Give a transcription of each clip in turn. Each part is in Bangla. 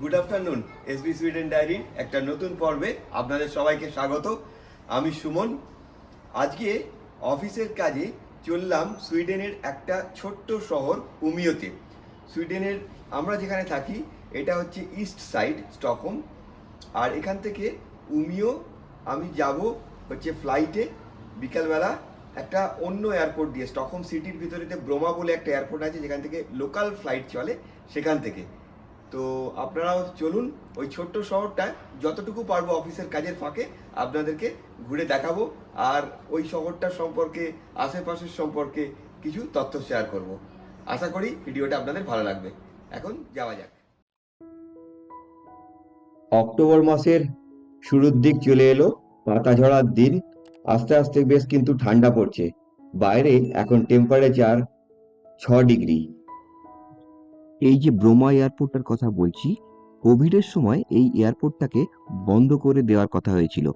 গুড আফটারনুন এসবি সুইডেন ডায়েরির একটা নতুন পর্বে আপনাদের সবাইকে স্বাগত। আমি সুমন। আজকে অফিসের কাজে চললাম সুইডেনের একটা ছোট্ট শহর, উমিওতে। সুইডেনের আমরা যেখানে থাকি, এটা হচ্ছে ইস্ট সাইড, স্টকহোম। আর এখান থেকে উমিও, আমি যাব হচ্ছে ফ্লাইটে বিকালবেলা একটা অন্য এয়ারপোর্ট দিয়ে, স্টকহোম সিটির ভিতরেতে ব্রোমা বলে একটা এয়ারপোর্ট আছে, যেখান থেকে লোকাল ফ্লাইট চলে সেখান থেকে। তো আপনারাও চলুন ওই ছোট্ট শহরটায় যতটুকু পারব অফিসের কাজের ফাঁকে আপনাদেরকে ঘুরে দেখাবো আর ওই শহরটার সম্পর্কে, আশেপাশের সম্পর্কে কিছু তথ্য শেয়ার করব। আশা করি ভিডিওটা আপনাদের ভালো লাগবে। এখন যাওয়া যাক। অক্টোবর মাসের শুরুর দিক চলে এলো পাতা ঝরার দিন। আস্তে আস্তে বেশ কিন্তু ঠান্ডা পড়ছে। বাইরে এখন টেম্পারেচার ছ ডিগ্রি এই যে ব্রোমা এয়ারপোর্টটার কথা বলছি কোভিডের সময় এই এয়ারপোর্টটাকে বন্ধ করে দেওয়ার কথা হয়েছিল।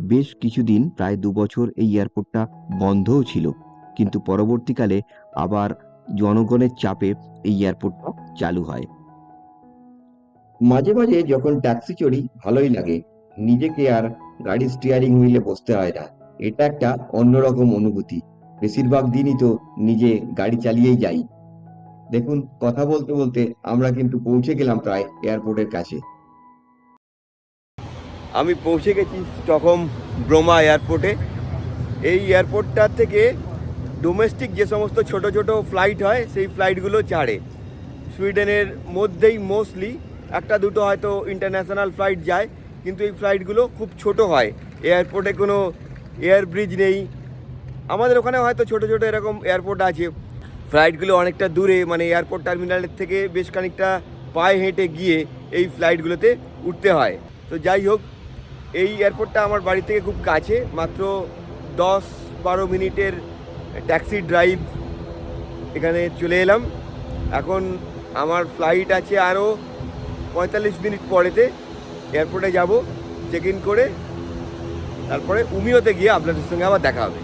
বেশ কিছুদিন, প্রায় দু বছর এই এয়ারপোর্টটা বন্ধও ছিল। কিন্তু পরবর্তীকালে আবার জনগণের চাপে এই এয়ারপোর্টটা চালু হয়। মাঝে মাঝে যখন ট্যাক্সি চড়ি, ভালোই লাগে। নিজেকে আর গাড়ির স্টিয়ারিং হুইলে বসতে হয় না। এটা একটা অন্যরকম অনুভূতি। বেশিরভাগ দিনই তো নিজে গাড়ি চালিয়েই যাই। দেখুন, কথা বলতে বলতে আমরা কিন্তু পৌঁছে গেলাম প্রায় এয়ারপোর্টের কাছে। আমি পৌঁছে গেছি স্টকহোম ব্রোমা এয়ারপোর্টে। এই এয়ারপোর্টটা থেকে ডোমেস্টিক যে সমস্ত ছোট ছোট ফ্লাইট হয়, সেই ফ্লাইটগুলো ছাড়ে। সুইডেনের মধ্যেই মোস্টলি একটা দুটো হয়তো ইন্টারন্যাশনাল ফ্লাইট যায়, কিন্তু এই ফ্লাইটগুলো খুব ছোট হয়। এয়ারপোর্টে কোনো এয়ার ব্রিজ নেই। আমাদের ওখানে হয়তো ছোট ছোট এরকম এয়ারপোর্ট আছে। ফ্লাইটগুলো অনেকটা দূরে মানে এয়ারপোর্ট টার্মিনালের থেকে বেশ খানিকটা পায়ে হেঁটে গিয়ে এই ফ্লাইটগুলোতে উঠতে হয়। তো যাই হোক, এই এয়ারপোর্টটা আমার বাড়ি থেকে খুব কাছে, মাত্র দশ বারো মিনিটের ট্যাক্সি ড্রাইভ এখানে চলে এলাম। এখন আমার ফ্লাইট আছে আরও পঁয়তাল্লিশ মিনিট পরেতে এয়ারপোর্টে যাব, চেক ইন করে, তারপরে উমিওতে গিয়ে আপনাদের সঙ্গে আবার দেখা হবে।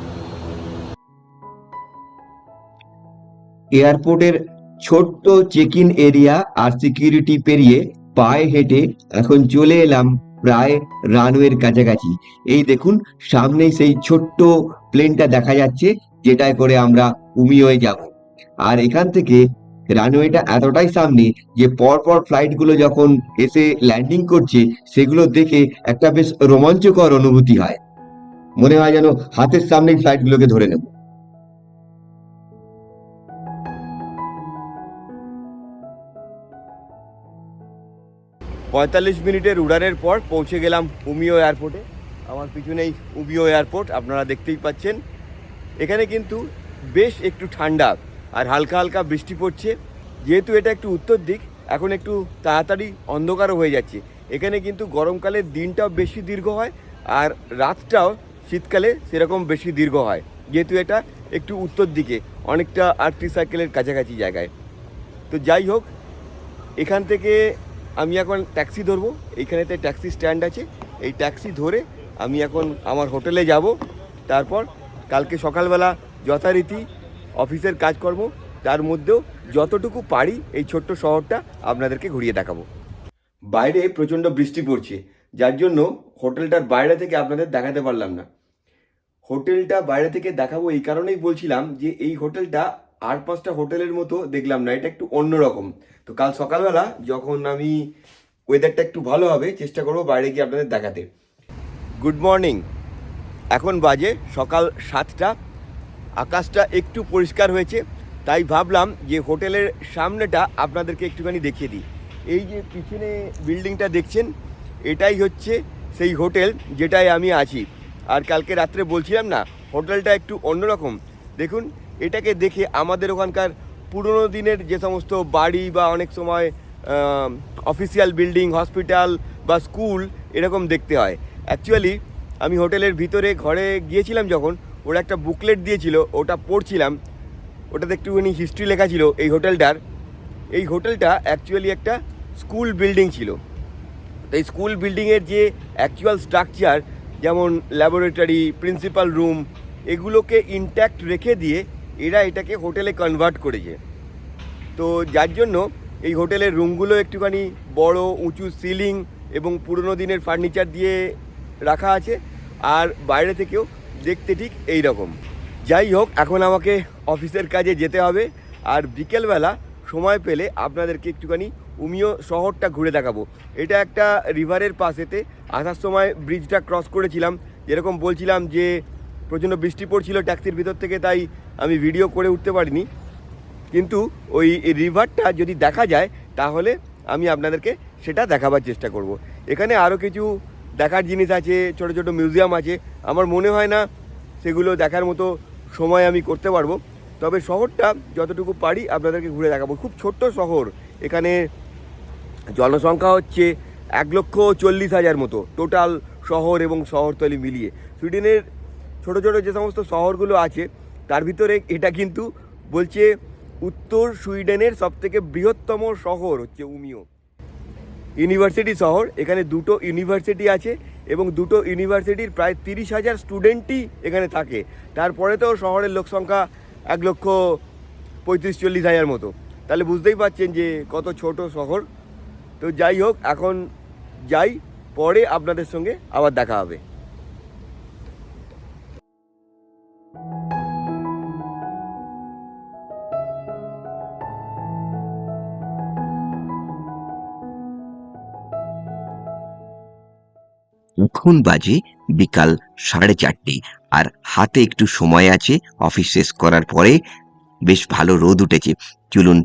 এয়ারপোর্টের ছোট্ট চেক ইন এরিয়া আর সিকিউরিটি পেরিয়ে পায়ে হেঁটে এখন চলে এলাম প্রায় রানওয়ের কাছাকাছি। এই দেখুন, সামনেই সেই ছোট্ট প্লেনটা দেখা যাচ্ছে, যেটায় করে আমরা উমিওয়ে যাব। আর এখান থেকে রানওয়েটা এতটাই সামনে যে পরপর ফ্লাইটগুলো যখন এসে ল্যান্ডিং করছে, সেগুলো দেখে একটা বেশ রোমাঞ্চকর অনুভূতি হয়। মনে হয় যেন হাতের সামনেই ফ্লাইটগুলোকে ধরে নেব। পঁয়তাল্লিশ মিনিটের উড়ানের পর পৌঁছে গেলাম উমিও এয়ারপোর্টে। আমার পিছনেই উমিও এয়ারপোর্ট, আপনারা দেখতেই পাচ্ছেন। এখানে কিন্তু বেশ একটু ঠান্ডা আর হালকা হালকা বৃষ্টি পড়ছে। যেহেতু এটা একটু উত্তর দিক, এখন একটু তাড়াতাড়ি অন্ধকারও হয়ে যাচ্ছে। এখানে কিন্তু গরমকালে দিনটাও বেশি দীর্ঘ হয় আর রাতটাও শীতকালে সেরকম বেশি দীর্ঘ হয়। যেহেতু এটা একটু উত্তর দিকে, অনেকটা আর্টি সাইকেলের কাছাকাছি জায়গায়। তো যাই হোক, এখান থেকে আমি এখন ট্যাক্সি ধরবো। এইখানেতে ট্যাক্সি স্ট্যান্ড আছে। এই ট্যাক্সি ধরে আমি এখন আমার হোটেলে যাব। তারপর কালকে সকালবেলা যথারীতি অফিসের কাজকর্ম তার মধ্যেও যতটুকু পারি এই ছোট্ট শহরটা আপনাদেরকে ঘুরিয়ে দেখাবো। বাইরে প্রচণ্ড বৃষ্টি পড়ছে। যার জন্য হোটেলটার বাইরে থেকে আপনাদের দেখাতে পারলাম না। হোটেলটা বাইরে থেকে দেখাবো এই কারণেই বলছিলাম যে এই হোটেলটা আর পাঁচটা হোটেলের মতো দেখলাম না, এটা একটু অন্যরকম। তো কাল সকালবেলা যখন আমি ওয়েদারটা একটু ভালো হবে, চেষ্টা করব বাইরে গিয়ে আপনাদের দেখাতে। গুড মর্নিং এখন বাজে সকাল সাতটা। আকাশটা একটু পরিষ্কার হয়েছে, তাই ভাবলাম যে হোটেলের সামনেটা আপনাদেরকে একটুখানি দেখিয়ে দিই। এই যে পিছনে বিল্ডিংটা দেখছেন, এটাই হচ্ছে সেই হোটেল যেটায় আমি আছি। আর কালকে রাত্রে বলছিলাম না, হোটেলটা একটু অন্যরকম। দেখুন এটাকে দেখে আমাদের ওখানকার পুরনো দিনের যে সমস্ত বাড়ি বা অনেক সময় অফিসিয়াল বিল্ডিং হসপিটাল বা স্কুল এরকম দেখতে হয়। অ্যাকচুয়ালি আমি হোটেলের ভিতরে ঘরে গিয়েছিলাম যখন, ওরা একটা বুকলেট দিয়েছিল, ওটা পড়ছিলাম। ওটাতে একটুখানি হিস্ট্রি লেখা ছিল এই হোটেলটার। এই হোটেলটা অ্যাকচুয়ালি একটা স্কুল বিল্ডিং ছিল। তো এই স্কুল বিল্ডিংয়ের যে অ্যাকচুয়াল স্ট্রাকচার যেমন ল্যাবরেটরি প্রিন্সিপাল রুম এগুলোকে ইনট্যাক্ট রেখে দিয়ে এরা এটাকে হোটেলে কনভার্ট করেছে। তো যার জন্য এই হোটেলের রুমগুলো একটুখানি বড়, উঁচু সিলিং এবং পুরনো দিনের ফার্নিচার দিয়ে রাখা আছে। আর বাইরে থেকেও দেখতে ঠিক এই রকম যাই হোক, এখন আমাকে অফিসের কাজে যেতে হবে। আর বিকেলবেলা সময় পেলে আপনাদেরকে একটুখানি উমিও শহরটা ঘুরে দেখাবো। এটা একটা রিভারের পাশেতে আসার সময় ব্রিজটা ক্রস করেছিলাম। যেরকম বলছিলাম যে প্রচণ্ড বৃষ্টি পড়ছিল ট্যাক্সির ভিতর থেকে, তাই আমি ভিডিও করে উঠতে পারিনি। কিন্তু ওই রিভারটা যদি দেখা যায়, তাহলে আমি আপনাদেরকে সেটা দেখাবার চেষ্টা করব। এখানে আরও কিছু দেখার জিনিস আছে, ছোট ছোট মিউজিয়াম আছে। আমার মনে হয় না সেগুলো দেখার মতো সময় আমি করতে পারব। তবে শহরটা যতটুকু পারি আপনাদেরকে ঘুরে দেখাবো। খুব ছোট্ট শহর। এখানে জনসংখ্যা হচ্ছে এক লক্ষ চল্লিশ হাজার মতো। টোটাল শহর এবং শহরতলি মিলিয়ে। সুইডেনের ছোট ছোট যে সমস্ত শহরগুলো আছে, তার ভিতরে এটা কিন্তু বলছে উত্তর সুইডেনের সবথেকে বৃহত্তম শহর হচ্ছে উমিও। ইউনিভার্সিটি শহর, এখানে দুটো ইউনিভার্সিটি আছে এবং দুটো ইউনিভার্সিটির প্রায় তিরিশ হাজার স্টুডেন্টই এখানে থাকে। তারপরে তো শহরের লোক সংখ্যা এক লক্ষ পঁয়ত্রিশ চল্লিশ হাজার মতো। তাহলে বুঝতেই পারছেন যে কত ছোট শহর। তো যাই হোক, এখন যাই, পরে আপনাদের সঙ্গে আবার দেখা হবে। এখন বাজে বিকাল সাড়ে চারটে। আর হাতে একটু সময় আছে, অফিস শেষ করার পরে বেশ ভালো রোদ উঠেছে। চলুন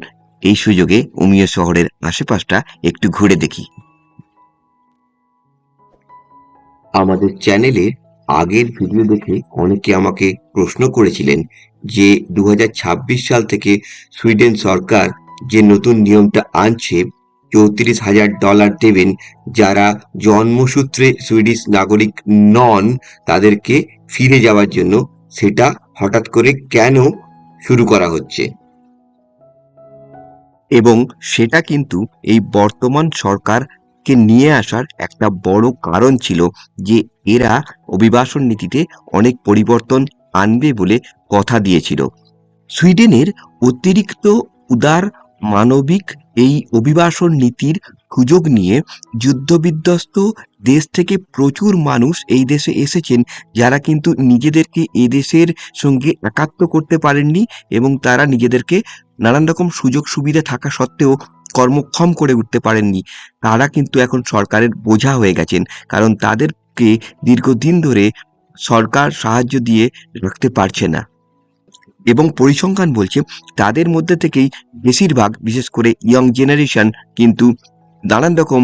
এই সুযোগে উমিয়া শহরের আশেপাশটা একটু ঘুরে দেখি। আমাদের চ্যানেলে আগের ভিডিও দেখে অনেকে আমাকে প্রশ্ন করেছিলেন যে দু হাজার ছাব্বিশ সাল থেকে সুইডেন সরকার যে নতুন নিয়মটা আনছে চৌত্রিশ হাজার ডলার দেবেন। যারা জন্মসূত্রে সুইডিশ নাগরিক নন, তাদেরকে ফিরে যাওয়ার জন্য সেটা হঠাৎ করে কেন শুরু করা হচ্ছে? এবং সেটা কিন্তু এই বর্তমান সরকারকে নিয়ে আসার একটা বড় কারণ ছিল যে এরা অভিবাসন নীতিতে অনেক পরিবর্তন আনবে বলে কথা দিয়েছিল। সুইডেনের অতিরিক্ত উদার মানবিক এই অভিবাসন নীতির সুযোগ নিয়ে যুদ্ধবিধ্বস্ত দেশ থেকে প্রচুর মানুষ এই দেশে এসেছেন, যারা কিন্তু নিজেদেরকে এদেশের সঙ্গে একাত্ম করতে পারেননি এবং তারা নিজেদেরকে নানান রকম সুযোগ সুবিধা থাকা সত্ত্বেও কর্মক্ষম করে উঠতে পারেননি। তারা কিন্তু এখন সরকারের বোঝা হয়ে গেছেন, কারণ তাদেরকে দীর্ঘদিন ধরে সরকার সাহায্য দিয়ে রাখতে পারছে না। এবং পরিসংখ্যান বলছে তাদের মধ্যে থেকেই বেশিরভাগ, বিশেষ করে ইয়ং জেনারেশন কিন্তু নানান রকম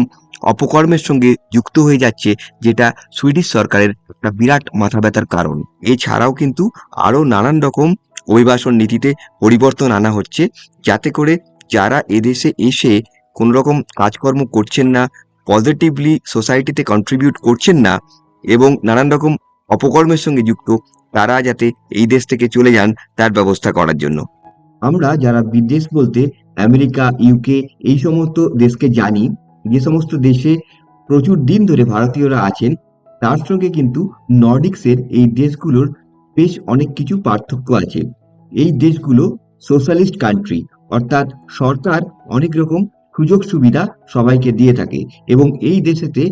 অপকর্মের সঙ্গে যুক্ত হয়ে যাচ্ছে, যেটা সুইডিশ সরকারের একটা বিরাট মাথা ব্যথার কারণ। এছাড়াও কিন্তু আরও নানান রকম অভিবাসন নীতিতে পরিবর্তন আনা হচ্ছে, যাতে করে যারা এদেশে এসে কোনো রকম কাজকর্ম করছেন না পজিটিভলি সোসাইটিতে কন্ট্রিবিউট করছেন না, এবং নানান রকম অপকর্মের সঙ্গে যুক্ত, তারা যাতে এই দেশ থেকে চলে যান তার ব্যবস্থা করার জন্য। আমরা যারা বিদেশ বলতে আমেরিকা ইউকে এই সমস্ত দেশকে জানি, যে সমস্ত দেশে প্রচুর দিন ধরে ভারতীয়রা আছেন, তার সঙ্গে কিন্তু নর্ডিক্সের এই দেশগুলোর বেশ অনেক কিছু পার্থক্য আছে। এই দেশগুলো সোশ্যালিস্ট কান্ট্রি, অর্থাৎ সরকার অনেক রকম সুযোগ সুবিধা সবাইকে দিয়ে থাকে এবং এই দেশেতে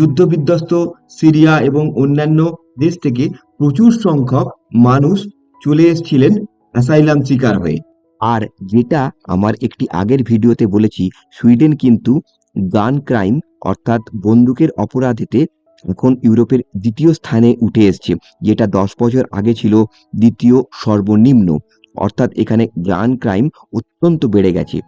যুদ্ধবিধ্বস্ত সিরিয়া এবং অন্যান্য দেশ থেকে প্রচুর সংখ্যক মানুষ চলে এসেছিলেন অ্যাসাইলাম শিকার হয়ে। আর যেটা আমার একটি আগের ভিডিওতে বলেছি, সুইডেন কিন্তু গান ক্রাইম অর্থাৎ বন্দুকের অপরাধেতে এখন ইউরোপের দ্বিতীয় স্থানে উঠে এসছে, যেটা দশ বছর আগে ছিল দ্বিতীয় সর্বনিম্ন। অর্থাৎ এখানে গান ক্রাইম অত্যন্ত বেড়ে গেছে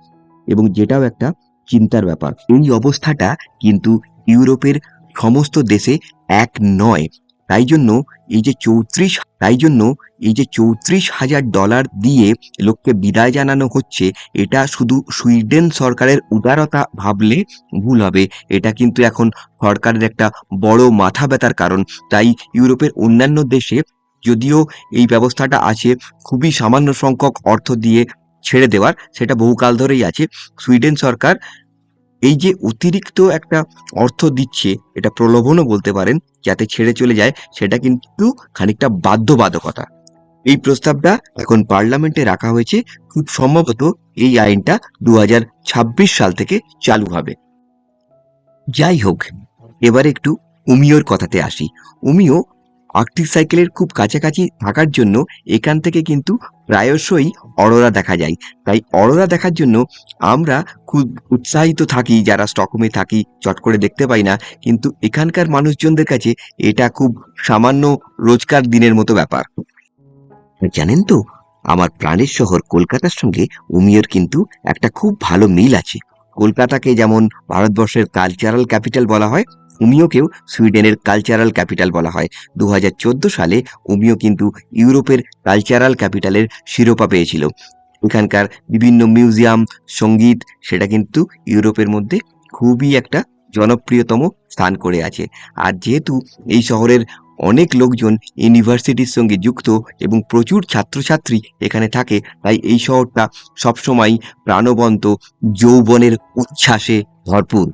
এবং যেটাও একটা চিন্তার ব্যাপার। এই অবস্থাটা কিন্তু ইউরোপের সমস্ত দেশে এক নয়। তাই জন্য এই যে চৌত্রিশ, তাই জন্য এই যে চৌত্রিশ হাজার ডলার দিয়ে লোককে বিদায় জানানো হচ্ছে, এটা শুধু সুইডেন সরকারের উদারতা ভাবলে ভুল হবে। এটা কিন্তু এখন সরকারের একটা বড় মাথা ব্যথার কারণ। তাই ইউরোপের অন্যান্য দেশে যদিও এই ব্যবস্থাটা আছে, খুবই সামান্য সংখ্যক অর্থ দিয়ে ছেড়ে দেওয়ার, সেটা বহুকাল ধরেই আছে। সুইডেন সরকার এই যে অতিরিক্ত একটা অর্থ দিচ্ছে, এটা প্রলোভনও বলতে পারেন, যাতে ছেড়ে চলে যায়, সেটা কিন্তু খানিকটা বাধ্যবাধকতা। এই প্রস্তাবটা এখন পার্লামেন্টে রাখা হয়েছে, খুব সম্ভবত এই আইনটা দু হাজার ছাব্বিশ সাল থেকে চালু হবে। যাই হোক, এবার একটু উমিওর কথাতে আসি। উমিও আর্কটিক সাইকেলের খুব কাছাকাছি থাকার জন্য এখান থেকে কিন্তু প্রায়শই অরোরা দেখা যায়। তাই অরোরা দেখার জন্য আমরা খুব উৎসাহিত থাকি, যারা স্টকহোমে থাকি, চট করে দেখতে পাই না। কিন্তু এখানকার মানুষজনদের কাছে এটা খুব সামান্য রোজকার দিনের মতো ব্যাপার। জানেন তো, আমার প্রাণের শহর কলকাতার সঙ্গে উমিয়র কিন্তু একটা খুব ভালো মিল আছে। কলকাতাকে যেমন ভারতবর্ষের কালচারাল ক্যাপিটাল বলা হয় উমিওকেও সুইডেনের কালচারাল ক্যাপিটাল বলা হয়। দু হাজার চোদ্দ সালে উমিও কিন্তু ইউরোপের কালচারাল ক্যাপিটালের শিরোপা পেয়েছিল। এখানকার বিভিন্ন মিউজিয়াম, সংগীত, সেটা কিন্তু ইউরোপের মধ্যে খুবই একটা জনপ্রিয়তম স্থান করে আছে। আর যেহেতু এই শহরের অনেক লোকজন ইউনিভার্সিটির সঙ্গে যুক্ত এবং প্রচুর ছাত্রছাত্রী এখানে থাকে, তাই এই শহরটা সবসময় প্রাণবন্ত, যৌবনের উচ্ছ্বাসে ভরপুর।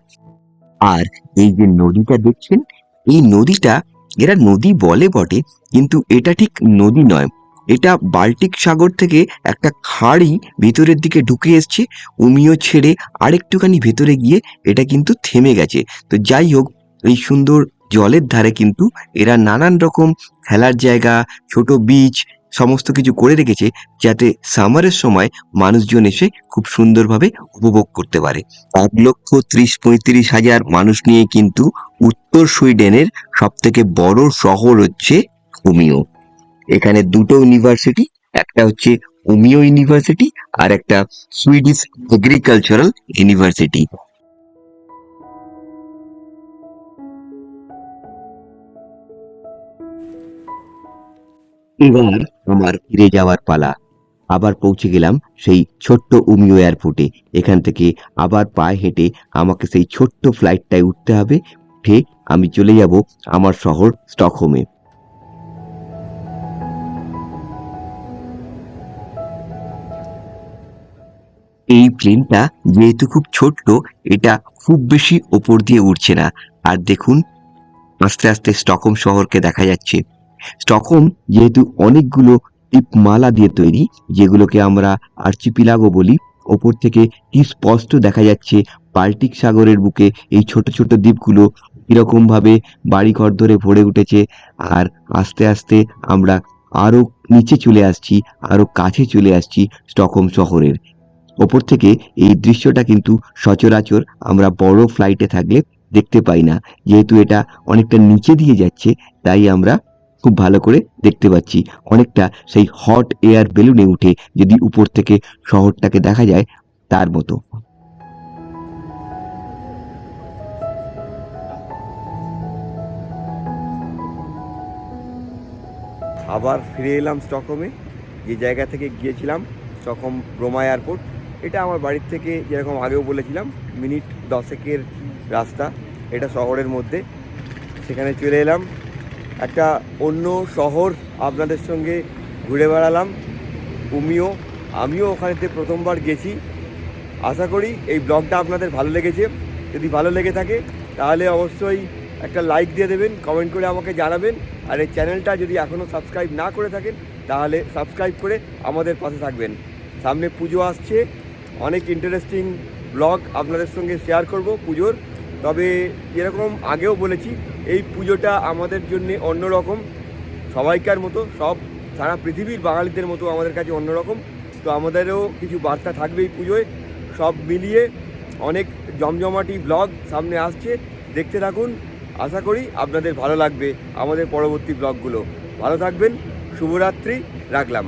আর এই যে নদীটা দেখছেন, এই নদীটা এরা নদী বলে বটে, কিন্তু এটা ঠিক নদী নয়। এটা বাল্টিক সাগর থেকে একটা খাড়ি ভেতরের দিকে ঢুকে এসছে, উমিও ছেড়ে আরেকটুখানি ভেতরে গিয়ে এটা কিন্তু থেমে গেছে। তো যাই হোক, এই সুন্দর জলের ধারে কিন্তু এরা নানান রকম খেলার জায়গা, ছোট বিচ সমস্ত কিছু করে রেখেছে যাতে সামারের সময় মানুষজন এসে খুব সুন্দরভাবে উপভোগ করতে পারে। এক লক্ষ ত্রিশ পঁয়ত্রিশ হাজার মানুষ নিয়ে কিন্তু উত্তর সুইডেনের সব থেকে বড় শহর হচ্ছে উমিও এখানে দুটো ইউনিভার্সিটি একটা হচ্ছে উমিও ইউনিভার্সিটি আর একটা সুইডিশ এগ্রিকালচারাল ইউনিভার্সিটি এবার আমার ফিরে যাওয়ার পালা। আবার পৌঁছে গেলাম সেই ছোট্ট উমিও এয়ারপোর্টে। এখান থেকে আবার পায়ে হেঁটে আমাকে সেই ছোট্ট ফ্লাইটটায় উঠতে হবে। উঠে আমি চলে যাব আমার শহর স্টকহোমে। এই প্লেনটা যেহেতু খুব ছোট্ট, এটা খুব বেশি ওপর দিয়ে উঠছে না। আর দেখুন, আস্তে আস্তে স্টকহোম শহরকে দেখা যাচ্ছে। স্টকহোম যেহেতু অনেকগুলো দ্বীপমালা দিয়ে তৈরি, যেগুলোকে আমরা আর্চিপিলাগো বলি, ওপর থেকে কি স্পষ্ট দেখা যাচ্ছে বাল্টিক সাগরের বুকে এই ছোট ছোট দ্বীপগুলো কীরকম ভাবে বাড়িঘর ধরে ভরে উঠেছে, আর আস্তে আস্তে আমরা আরও নিচে চলে আসছি, আরও কাছে চলে আসছি স্টকহোম শহরের। ওপর থেকে এই দৃশ্যটা কিন্তু সচরাচর আমরা বড় ফ্লাইটে থাকলে দেখতে পাই না, যেহেতু এটা অনেকটা নিচে দিয়ে যাচ্ছে, তাই আমরা খুব ভালো করে দেখতে পাচ্ছি। অনেকটা সেই হট এয়ার বেলুনে উঠে যদি উপর থেকে শহরটাকে দেখা যায় তার মতো। আবার ফিরে এলাম স্টকহোমে। যে জায়গা থেকে গিয়েছিলাম, স্টকহোম ব্রোমা এয়ারপোর্ট, এটা আমার বাড়ির থেকে যেরকম আগেও বলেছিলাম, মিনিট দশেকের রাস্তা। এটা শহরের মধ্যে। সেখানে চলে এলাম। একটা অন্য শহর আপনাদের সঙ্গে ঘুরে বেড়ালাম। উমিও, আমিও ওখানেতে প্রথমবার গেছি। আশা করি এই ব্লগটা আপনাদের ভালো লেগেছে। যদি ভালো লেগে থাকে, তাহলে অবশ্যই একটা লাইক দিয়ে দেবেন কমেন্ট করে আমাকে জানাবেন। আর এই চ্যানেলটা যদি এখনও সাবস্ক্রাইব না করে থাকেন, তাহলে সাবস্ক্রাইব করে আমাদের পাশে থাকবেন। সামনে পুজো আসছে। অনেক ইন্টারেস্টিং ব্লগ আপনাদের সঙ্গে শেয়ার করব পুজোর। তবে যেরকম আগেও বলেছি এই পুজোটা আমাদের জন্যে অন্যরকম। সবাইকার মতো, সব সারা পৃথিবীর বাঙালিদের মতো আমাদের কাছে অন্যরকম। তো আমাদেরও কিছু বার্তা থাকবে এই পুজোয়। সব মিলিয়ে অনেক জমজমাটি ব্লগ সামনে আসছে। দেখতে থাকুন। আশা করি আপনাদের ভালো লাগবে আমাদের পরবর্তী ব্লগগুলো। ভালো থাকবেন। শুভরাত্রি। রাখলাম।